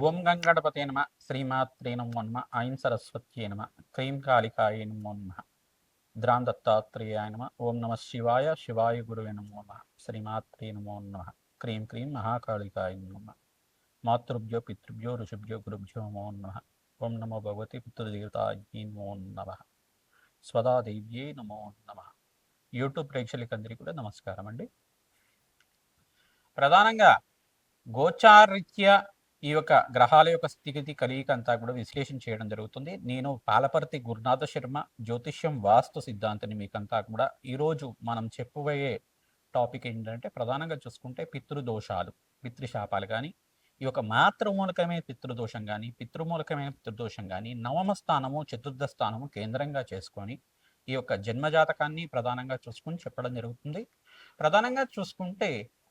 ఓం గంగణపతే నమ. శ్రీమాత్రే నమో నమ. ఐం సరస్వత్యే నమ. క్రీం కాళికాయ నమో నమ. ద్రాం దత్తాత్రేయాయ నమ. ఓం నమ శివాయ శివాయ గురువే నమో నమ. శ్రీమాత్రే నమో నమ. క్రీం క్రీం మహాకాళికాయ నమో నమ. మాతృభ్యో పితృభ్యో ఋషిభ్యో గురుభ్యో నమో నమ. ఓం నమో భగవతి పితృదేవతాయే నమో నమ. స్వదాదేవ్యే నమో నమ. యూట్యూబ్ ప్రేక్షకులందరికీ కూడా నమస్కారం అండి ప్రధానంగా గోచారిత్య ఈ యొక్క గ్రహాల యొక్క స్థితిగతి కలియిక అంతా కూడా విశ్లేషణ చేయడం జరుగుతుంది. నేను పాలపర్తి గురునాథ శర్మ జ్యోతిష్యం వాస్తు సిద్ధాంతిని మీకంతా కూడా ఈరోజు మనం చెప్పబోయే టాపిక్ ఏంటంటే ప్రధానంగా చూసుకుంటే పితృదోషాలు పితృశాపాలు కానీ ఈ యొక్క మాతృమూలకమైన పితృదోషం కానీ పితృమూలకమైన పితృదోషం కానీ నవమ స్థానము చతుర్థ స్థానము కేంద్రంగా చేసుకొని ఈ యొక్క జన్మజాతకాన్ని ప్రధానంగా చూసుకొని చెప్పడం జరుగుతుంది. ప్రధానంగా చూసుకుంటే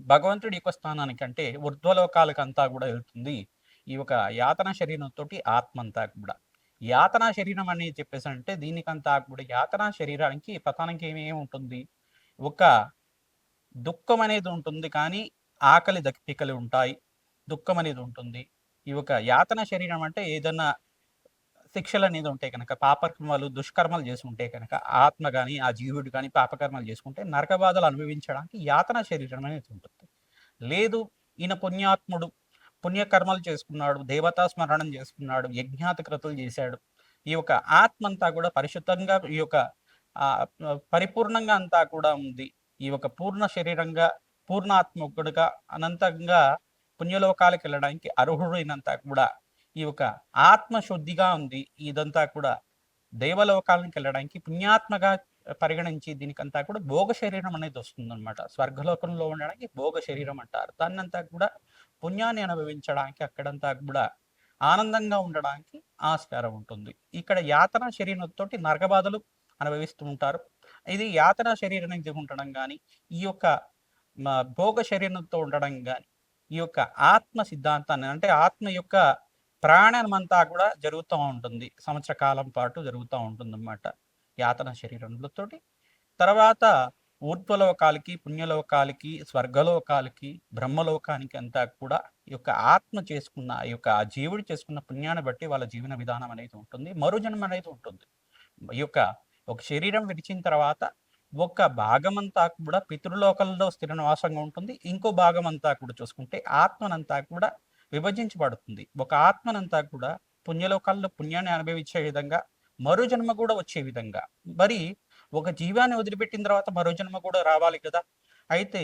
భగవంతుడి యొక్క స్థానానికి అంటే అంతా కూడా వెళ్తుంది ఈ యొక్క యాతన శరీరంతో ఆత్మ అంతా కూడా. యాతనా శరీరం అనేది చెప్పేసి అంటే దీనికంతా కూడా యాతనా శరీరానికి పతానికి ఏమేమి ఉంటుంది? ఒక దుఃఖం అనేది ఉంటుంది కానీ ఆకలి దక్కికలు ఉంటాయి. దుఃఖం అనేది ఉంటుంది. ఈ యొక్క యాతన శరీరం అంటే ఏదన్నా శిక్షలు అనేది ఉంటాయి కనుక పాపకర్మలు దుష్కర్మలు చేసుకుంటే కనుక ఆత్మ కానీ ఆ జీవుడు కానీ పాపకర్మలు చేసుకుంటే నరక బాధలు అనుభవించడానికి యాతన శరీరం అనేది ఉంటుంది. లేదు ఈయన పుణ్యాత్ముడు పుణ్యకర్మలు చేసుకున్నాడు దేవతా స్మరణం చేసుకున్నాడు యజ్ఞాత కృతులు చేశాడు. ఈ యొక్క ఆత్మ అంతా కూడా పరిశుద్ధంగా ఈ యొక్క పరిపూర్ణంగా అంతా కూడా ఉంది. ఈ యొక్క పూర్ణ శరీరంగా పూర్ణాత్మకుడుగా అనంతంగా పుణ్యలోకాలకు వెళ్ళడానికి అర్హుడైనంత కూడా ఈ యొక్క ఆత్మశుద్ధిగా ఉంది. ఇదంతా కూడా దేవలోకాలకు వెళ్ళడానికి పుణ్యాత్మగా పరిగణించి దీనికంతా కూడా భోగ శరీరం అనేది వస్తుందన్నమాట. స్వర్గలోకంలో ఉండడానికి భోగ శరీరం అంటారు. దాన్నంతా కూడా పుణ్యాన్ని అనుభవించడానికి అక్కడంతా కూడా ఆనందంగా ఉండడానికి ఆస్కారం ఉంటుంది. ఇక్కడ యాతన శరీరంతోటి నరకబాధలు అనుభవిస్తూ ఉంటారు. ఇది యాతన శరీరానికి ఉండడం కానీ ఈ యొక్క భోగ శరీరంతో ఉండడం కానీ ఈ యొక్క ఆత్మ సిద్ధాంతాన్ని అంటే ఆత్మ యొక్క ప్రాణమంతా కూడా జరుగుతూ ఉంటుంది. సంవత్సర కాలం పాటు జరుగుతూ ఉంటుంది అన్నమాట యాతన శరీరంలోతోటి తర్వాత ఊర్ధ్వలోకాలకి పుణ్యలోకాలకి స్వర్గలోకాలకి బ్రహ్మలోకానికి అంతా కూడా ఈ యొక్క ఆత్మ చేసుకున్న ఈ యొక్క ఆ జీవుడు చేసుకున్న పుణ్యాన్ని బట్టి వాళ్ళ జీవన విధానం అనేది ఉంటుంది. మరుజన్మ అనేది ఉంటుంది. ఈ యొక్క ఒక శరీరం విడిచిన తర్వాత ఒక భాగం అంతా కూడా పితృలోకంలో స్థిర నివాసంగా ఉంటుంది. ఇంకో భాగం అంతా కూడా చూసుకుంటే ఆత్మనంతా కూడా విభజించబడుతుంది. ఒక ఆత్మనంతా కూడా పుణ్యలోకాల్లో పుణ్యాన్ని అనుభవించే విధంగా మరో జన్మ కూడా వచ్చే విధంగా. మరి ఒక జీవాన్ని వదిలిపెట్టిన తర్వాత మరో జన్మ కూడా రావాలి కదా? అయితే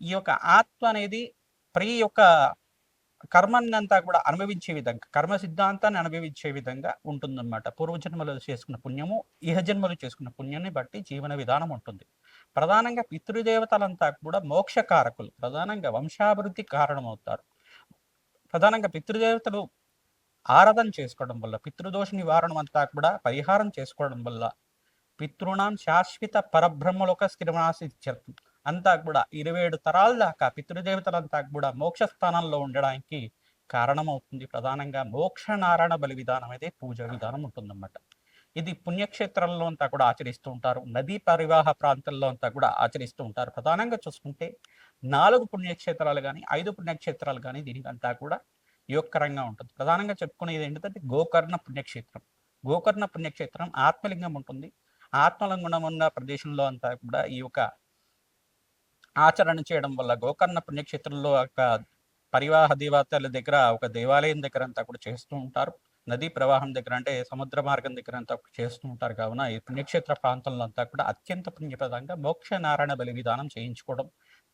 ఈ యొక్క ఆత్మ అనేది ప్రీ యొక్క కర్మాన్ని అంతా కూడా అనుభవించే విధంగా కర్మ సిద్ధాంతాన్ని అనుభవించే విధంగా ఉంటుందన్నమాట. పూర్వజన్మలో చేసుకున్న పుణ్యము ఇహజన్మలో చేసుకున్న పుణ్యాన్ని బట్టి జీవన విధానం ఉంటుంది. ప్రధానంగా పితృదేవతలంతా కూడా మోక్ష కారకులు ప్రధానంగా వంశాభివృద్ధి కారణమవుతారు. ప్రధానంగా పితృదేవతలు ఆరాధన చేసుకోవడం వల్ల పితృదోష నివారణ అంతా కూడా పరిహారం చేసుకోవడం వల్ల పితృణాం శాశ్వత పరబ్రహ్మలోక స్థిరమాసి అంతా కూడా ఇరవై ఏడు తరాల దాకా పితృదేవతలంతా కూడా మోక్ష స్థానంలో ఉండడానికి కారణమవుతుంది. ప్రధానంగా మోక్ష నారాయణ బలి విధానం అయితే పూజ విధానం ఉంటుందన్నమాట. ఇది పుణ్యక్షేత్రంలో అంతా కూడా ఆచరిస్తూ ఉంటారు. నదీ పరివాహ ప్రాంతాల్లో అంతా కూడా ఆచరిస్తూ ఉంటారు. ప్రధానంగా చూసుకుంటే నాలుగు పుణ్యక్షేత్రాలు కానీ ఐదు పుణ్యక్షేత్రాలు కానీ దీనికంతా కూడా యోగకరంగా ఉంటుంది. ప్రధానంగా చెప్పుకునేది ఏంటంటే గోకర్ణ పుణ్యక్షేత్రం. గోకర్ణ పుణ్యక్షేత్రం ఆత్మలింగం ఉంటుంది. ఆత్మలింగం ఉన్న ప్రదేశంలో అంతా కూడా ఈ యొక్క ఆచరణ చేయడం వల్ల గోకర్ణ పుణ్యక్షేత్రంలో ఒక పరివాహ దేవతల దగ్గర ఒక దేవాలయం దగ్గర అంతా కూడా చేస్తూ ఉంటారు. నదీ ప్రవాహం దగ్గర అంటే సముద్ర మార్గం దగ్గర అంతా చేస్తూ ఉంటారు కావున ఈ పుణ్యక్షేత్ర ప్రాంతంలో అంతా కూడా అత్యంత పుణ్యప్రదంగా మోక్ష నారాయణ బలి విధానం చేయించుకోవడం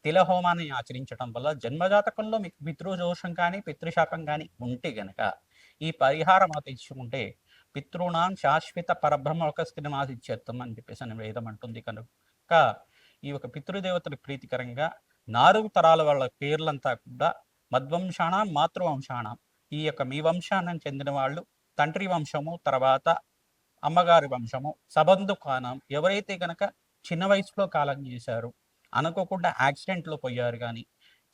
తిలహోమాన్ని ఆచరించడం వల్ల జన్మజాతకంలో మీకు పితృదోషం కానీ పితృశాపం కానీ ఉంటే గనక ఈ పరిహారం ఆచరించుకుంటే పితృణాం శాశ్వత పరబ్రహ్మ ఒక స్థిరమాసిచ్చేత్తం అని చెప్పేసి అని వేదం అంటుంది కనుక ఈ యొక్క పితృదేవతల ప్రీతికరంగా నాలుగు తరాల వాళ్ళ పేర్లంతా కూడా మద్వంశాణం మాతృవంశాణం ఈ యొక్క మీ వంశానికి చెందిన వాళ్ళు తండ్రి వంశము తర్వాత అమ్మగారి వంశము సబంధు కానం ఎవరైతే గనక చిన్న వయసులో కాలం చేశారు అనుకోకుండా యాక్సిడెంట్లో పోయారు కానీ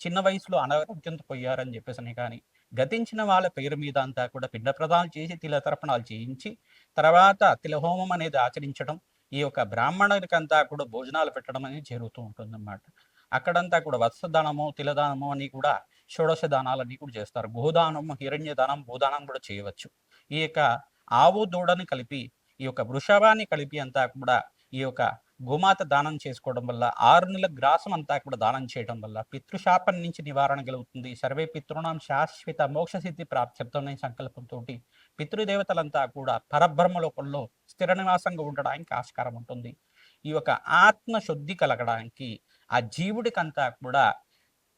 చిన్న వయసులో అనారోగ్యంతో పోయారని చెప్పేసి కానీ గతించిన వాళ్ళ పేరు మీద అంతా కూడా పిండ ప్రదానాలు చేసి తిల తర్పణాలు చేయించి తర్వాత తిలహోమం అనేది ఆచరించడం ఈ యొక్క బ్రాహ్మణునికంతా కూడా భోజనాలు పెట్టడం అనేది జరుగుతూ ఉంటుందన్నమాట. అక్కడంతా కూడా వత్సదానము తిలదానము అని కూడా షోడశ దానాలన్నీ కూడా చేస్తారు. గోదానం హిరణ్య దానం భూదానం కూడా చేయవచ్చు. ఈ యొక్క ఆవు దూడని కలిపి ఈ యొక్క వృషభాన్ని కలిపి అంతా కూడా ఈ యొక్క గోమాత దానం చేసుకోవడం వల్ల ఆరు నెలల గ్రాసం అంతా కూడా దానం చేయడం వల్ల పితృశాపం నుంచి నివారణ కలుగుతుంది. సర్వే పితృణం శాశ్వత మోక్ష సిద్ధి ప్రాప్త్యర్థం సంకల్పంతో పితృదేవతలంతా కూడా పరబ్రహ్మ లోకంలో స్థిర నివాసంగా ఉండడానికి ఆస్కారం ఉంటుంది. ఈ యొక్క ఆత్మ శుద్ధి కలగడానికి ఆ జీవుడికంతా కూడా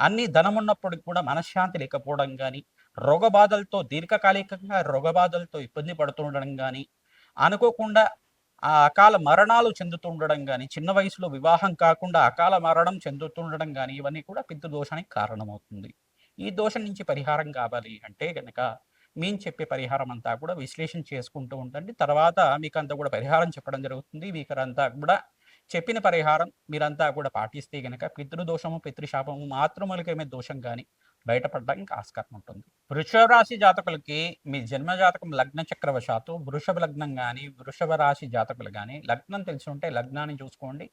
అన్ని ధనం ఉన్నప్పటికి కూడా మనశ్శాంతి లేకపోవడం కానీ రోగబాధలతో దీర్ఘకాలికంగా రోగబాధలతో ఇబ్బంది పడుతుండడం కానీ అనుకోకుండా ఆ అకాల మరణాలు చెందుతుండడం కానీ చిన్న వయసులో వివాహం కాకుండా అకాల మరణం చెందుతుండడం కానీ ఇవన్నీ కూడా పితృదోషానికి కారణమవుతుంది. ఈ దోషం నుంచి పరిహారం కావాలి అంటే కనుక మేము చెప్పే పరిహారం అంతా కూడా విశ్లేషణ చేసుకుంటూ ఉండండి. తర్వాత మీకు అంతా కూడా పరిహారం చెప్పడం జరుగుతుంది. మీకంతా కూడా చెప్పిన పరిహారం మీరంతా కూడా పాటిస్తే గనక పితృదోషము పితృశాపము మాతృమూలికమే దోషం కానీ బయటపడడానికి ఆస్కారం ఉంటుంది. వృషభ రాశి జాతకులకి మీ జన్మ జాతకం లగ్న చక్రవశాత్తు వృషభ లగ్నం కానీ వృషభ రాశి జాతకులు కానీ లగ్నం తెలిసి ఉంటే లగ్నాన్ని చూసుకోండి.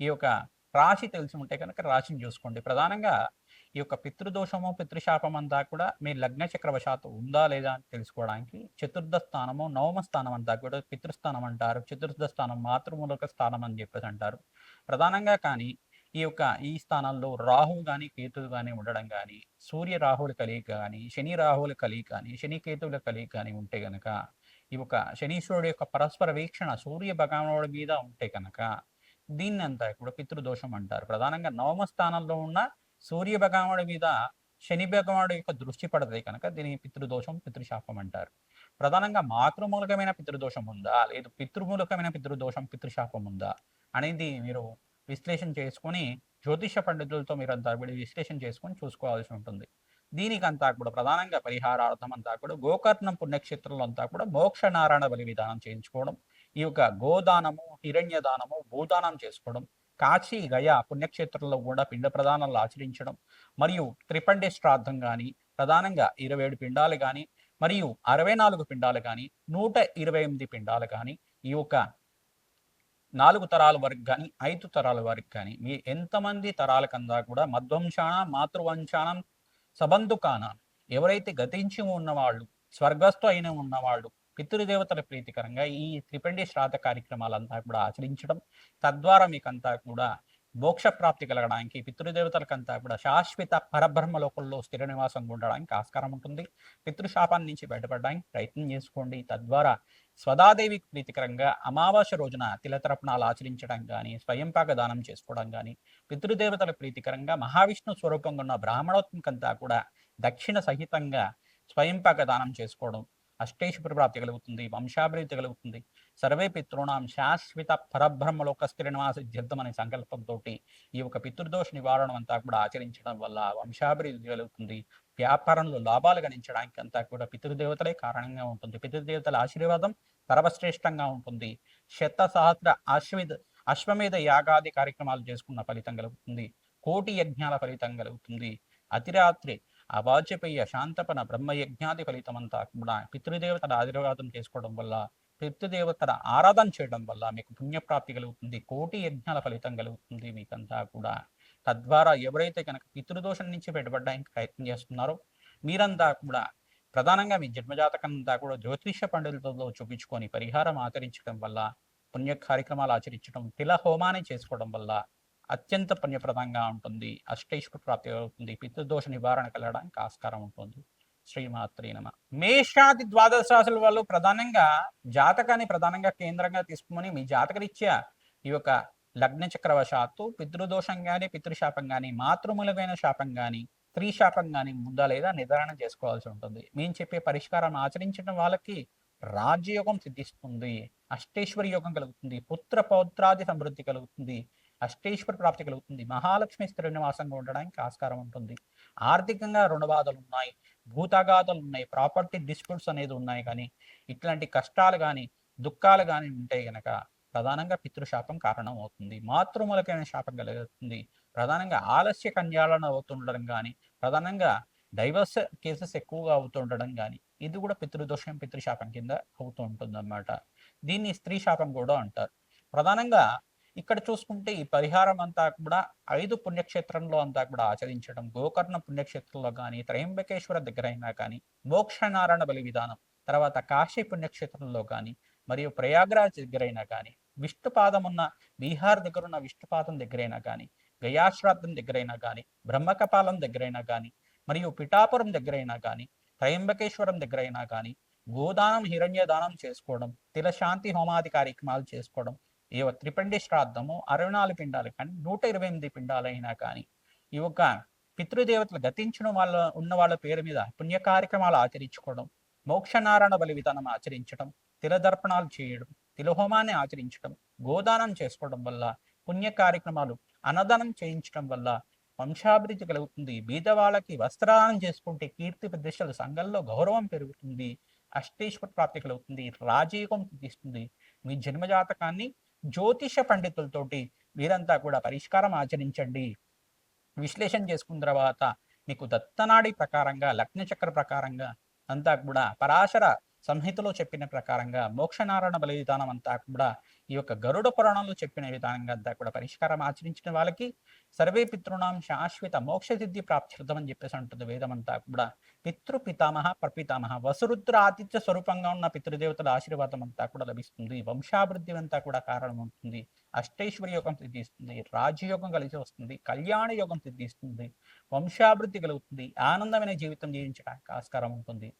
ఈ యొక్క రాశి తెలిసి ఉంటే కనుక రాశిని చూసుకోండి. ప్రధానంగా ఈ యొక్క పితృదోషము పితృశాపం అంతా కూడా మీ లగ్న చక్రవశాత్తు ఉందా లేదా అని తెలుసుకోవడానికి చతుర్థ స్థానము నవమ స్థానం అంతా కూడా పితృస్థానం అంటారు. చతుర్థ స్థానం మాతృమూలక స్థానం అని చెప్పేసి అంటారు. ప్రధానంగా కానీ ఈ యొక్క ఈ స్థానంలో రాహు కానీ కేతువు కానీ ఉండడం కానీ సూర్య రాహువుల కలిగి కానీ శని రాహువుల కలిగి కానీ శని కేతువుల కలిగి కానీ ఉంటే గనక ఈ యొక్క శనీశ్వరుడు యొక్క పరస్పర వీక్షణ సూర్య భగవానుడి మీద ఉంటే కనుక దీన్ని అంతా కూడా పితృదోషం అంటారు. ప్రధానంగా నవమ స్థానంలో ఉన్న సూర్య భగవానుడి మీద శని భగవానుడు యొక్క దృష్టి పడతాయి కనుక దీని పితృదోషం పితృశాపం అంటారు. ప్రధానంగా మాతృమూలకమైన పితృదోషం ఉందా? లేదు పితృమూలకమైన పితృదోషం పితృశాపం ఉందా? అనేది మీరు విశ్లేషణ చేసుకొని జ్యోతిష పండితులతో మీరు అంతా కూడా విశ్లేషణ చేసుకొని చూసుకోవాల్సి ఉంటుంది. దీనికంతా కూడా ప్రధానంగా పరిహారార్థం అంతా కూడా గోకర్ణం పుణ్యక్షేత్రంలో అంతా కూడా మోక్ష నారాయణ బలి విధానం చేయించుకోవడం ఈ యొక్క గోదానము హిరణ్య దానము భూదానం చేసుకోవడం కాశీ గయా పుణ్యక్షేత్రంలో కూడా పిండ ప్రదానాలు ఆచరించడం మరియు త్రిపండి శ్రాద్ధం కానీ ప్రధానంగా ఇరవై ఏడు పిండాలు కానీ మరియు అరవై నాలుగు పిండాలు కానీ నూట ఇరవై ఎనిమిది పిండాలు కానీ ఈ యొక్క నాలుగు తరాల వరకు కానీ ఐదు తరాల వరకు కానీ మీ ఎంతమంది తరాల కందా కూడా మధ్వంశానం మాతృవంశానం సబంధుకాన ఎవరైతే గతించి ఉన్నవాళ్ళు స్వర్గస్థు అయిన ఉన్నవాళ్ళు పితృదేవతల ప్రీతికరంగా ఈ త్రిపండి శ్రాద్ధ కార్యక్రమాలంతా కూడా ఆచరించడం తద్వారా మీకంతా కూడా మోక్ష ప్రాప్తి కలగడానికి పితృదేవతలకంతా కూడా శాశ్వత పరబ్రహ్మ లోకంలో స్థిర నివాసం ఉండడానికి ఆస్కారం ఉంటుంది. పితృశాపాన్ని నుంచి బయటపడడానికి ప్రయత్నం చేసుకోండి. తద్వారా స్వదాదేవికి ప్రీతికరంగా అమావాస్య రోజున తిలతరపణాలు ఆచరించడం కానీ స్వయంపాక దానం చేసుకోవడం కానీ పితృదేవతల ప్రీతికరంగా మహావిష్ణు స్వరూపంగా ఉన్న బ్రాహ్మణోత్మకంతా కూడా దక్షిణ సహితంగా స్వయంపాక దానం చేసుకోవడం అష్టేశ్వర ప్రాప్తి కలుగుతుంది వంశాభివృద్ధి కలుగుతుంది. సర్వే పితృణాం శాశ్వత పరబ్రహ్మలోక స్థిర నివాసిద్ధ్యర్థం అనే సంకల్పంతో ఈ యొక్క పితృదోష నివారణ అంతా కూడా ఆచరించడం వల్ల వంశాభివృద్ధి కలుగుతుంది. వ్యాపారంలో లాభాలు గణించడానికి అంతా కూడా పితృదేవతలే కారణంగా ఉంటుంది. పితృదేవతల ఆశీర్వాదం సర్వశ్రేష్టంగా ఉంటుంది. శత సహస్ర అశ్విధ అశ్వమేధ యాగాది కార్యక్రమాలు చేసుకున్న ఫలితం కలుగుతుంది. కోటి యజ్ఞాల ఫలితం కలుగుతుంది. అతిరాత్రి ఆ వాజ్యపేయ శాంతపన బ్రహ్మయజ్ఞాది ఫలితమంతా కూడా పితృదేవతల ఆశీర్వాదం చేసుకోవడం వల్ల పితృదేవతల ఆరాధన చేయడం వల్ల మీకు పుణ్యప్రాప్తి కలుగుతుంది కోటి యజ్ఞాల ఫలితం కలుగుతుంది మీకంతా కూడా. తద్వారా ఎవరైతే కనుక పితృదోషం నుంచి బయటపడడానికి ప్రయత్నం చేస్తున్నారో మీరంతా కూడా ప్రధానంగా మీ జన్మజాతకం అంతా కూడా జ్యోతిష పండితులతో చూపించుకొని పరిహారం ఆచరించడం వల్ల పుణ్య కార్యక్రమాలు ఆచరించడం తిల హోమాన్ని చేసుకోవడం వల్ల అత్యంత పుణ్యప్రదంగా ఉంటుంది. అష్టైశ్వర ప్రాప్తి అవుతుంది. పితృదోష నివారణ కలగడానికి ఆస్కారం ఉంటుంది. శ్రీమాత్రి నమ. మేషాది ద్వాదశ రాశుల వాళ్ళు ప్రధానంగా జాతకాన్ని ప్రధానంగా కేంద్రంగా తీసుకుని మీ జాతకరీత్యా ఈ యొక్క లగ్న చక్రవశాత్తు పితృదోషం కానీ పితృశాపం కానీ మాతృమూలమైన శాపం కానీ స్త్రీ శాపం కానీ ముందా లేదా నిర్ధారణ చేసుకోవాల్సి ఉంటుంది. మేము చెప్పే పరిష్కారం ఆచరించడం వాళ్ళకి రాజ్యయోగం సిద్ధిస్తుంది. అష్టేశ్వరి యోగం కలుగుతుంది. పుత్ర పౌత్రాది సమృద్ధి కలుగుతుంది. అష్టేశ్వర ప్రాప్తి కలుగుతుంది. మహాలక్ష్మి స్థిర నివాసంగా ఉండడానికి ఆస్కారం ఉంటుంది. ఆర్థికంగా రుణబాధలు ఉన్నాయి భూతగాథలు ఉన్నాయి ప్రాపర్టీ డిస్ప్యూట్స్ అనేది ఉన్నాయి కానీ ఇట్లాంటి కష్టాలు కానీ దుఃఖాలు కానీ ఉంటే గనక ప్రధానంగా పితృశాపం కారణం అవుతుంది. మాతృమూలకమైన శాపం కలుగుతుంది. ప్రధానంగా ఆలస్య కన్యాలను అవుతుండడం కానీ ప్రధానంగా డైవర్స్ కేసెస్ ఎక్కువగా అవుతుండడం కానీ ఇది కూడా పితృదోషం పితృశాపం కింద అవుతూ ఉంటుంది అన్నమాట దీన్ని స్త్రీ శాపం కూడా అంటారు. ప్రధానంగా ఇక్కడ చూసుకుంటే ఈ పరిహారం అంతా కూడా ఐదు పుణ్యక్షేత్రంలో అంతా కూడా ఆచరించడం గోకర్ణ పుణ్యక్షేత్రంలో కానీ త్రయంబకేశ్వర దగ్గరైనా కానీ మోక్షనారాయణ బలి విధానం తర్వాత కాశీ పుణ్యక్షేత్రంలో కానీ మరియు ప్రయాగ్రాజ్ దగ్గరైనా కానీ విష్ణుపాదం ఉన్న బీహార్ దగ్గర ఉన్న విష్ణుపాదం దగ్గరైనా కానీ గయాశ్రాద్ధం దగ్గరైనా కానీ బ్రహ్మకపాలం దగ్గరైనా కానీ మరియు పిఠాపురం దగ్గరైనా కానీ త్రయంబకేశ్వరం దగ్గరైనా కానీ గోదానం హిరణ్య దానం చేసుకోవడం తిలశాంతి హోమాది కార్యక్రమాలు చేసుకోవడం ఈ త్రిపిండి శ్రాద్ధము అరవై నాలుగు పిండాలు కానీ నూట ఇరవై ఎనిమిది పిండాలైనా కానీ ఈ యొక్క పితృదేవతలు గతించిన వాళ్ళ ఉన్న వాళ్ళ పేరు మీద పుణ్య కార్యక్రమాలు ఆచరించుకోవడం మోక్షనారాయణ బలి విధానం ఆచరించడం తిలదర్పణాలు చేయడం తిలహోమాన్ని ఆచరించడం గోదానం చేసుకోవడం వల్ల పుణ్య కార్యక్రమాలు అన్నదానం చేయించడం వల్ల వంశాభివృద్ధి కలుగుతుంది. బీద వాళ్ళకి వస్త్రదానం చేసుకుంటే కీర్తి ప్రతిష్టలు సంఘంలో గౌరవం పెరుగుతుంది అష్టేశ్వర ప్రాప్తి కలుగుతుంది రాజయోగం తీస్తుంది మీ జన్మజాతకాన్ని జ్యోతిష పండితులతోటి మీరంతా కూడా పరిష్కారం ఆచరించండి. విశ్లేషణ చేసుకున్న తర్వాత మీకు దత్తనాడి ప్రకారంగా లగ్నచక్ర ప్రకారంగా అంతా కూడా పరాశర సంహితలో చెప్పిన ప్రకారంగా మోక్షనారాయణ బలి విధానం అంతా కూడా ఈ యొక్క గరుడ పురాణంలో చెప్పిన విధానంగా అంతా కూడా పరిష్కారం ఆచరించిన వాళ్ళకి సర్వే పితృణాం శాశ్వత మోక్షసిద్ధి ప్రాప్త్యర్థం అని చెప్పేసి ఉంటుంది వేదం అంతా కూడా. పితృ పితామహ ప్రపితామహ వసురుద్ర ఆతిథ్య స్వరూపంగా ఉన్న పితృదేవతల ఆశీర్వాదం అంతా కూడా లభిస్తుంది. వంశాభివృద్ధి అంతా కూడా కారణం ఉంటుంది అష్టైశ్వర్య యోగం సిద్ధిస్తుంది. రాజయోగం కలిసి వస్తుంది. కళ్యాణ యోగం సిద్ధిస్తుంది. వంశాభివృద్ధి కలుగుతుంది. ఆనందమైన జీవితం జీవించడానికి ఆస్కారం ఉంటుంది.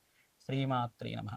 శ్రీమాత్రి నమ.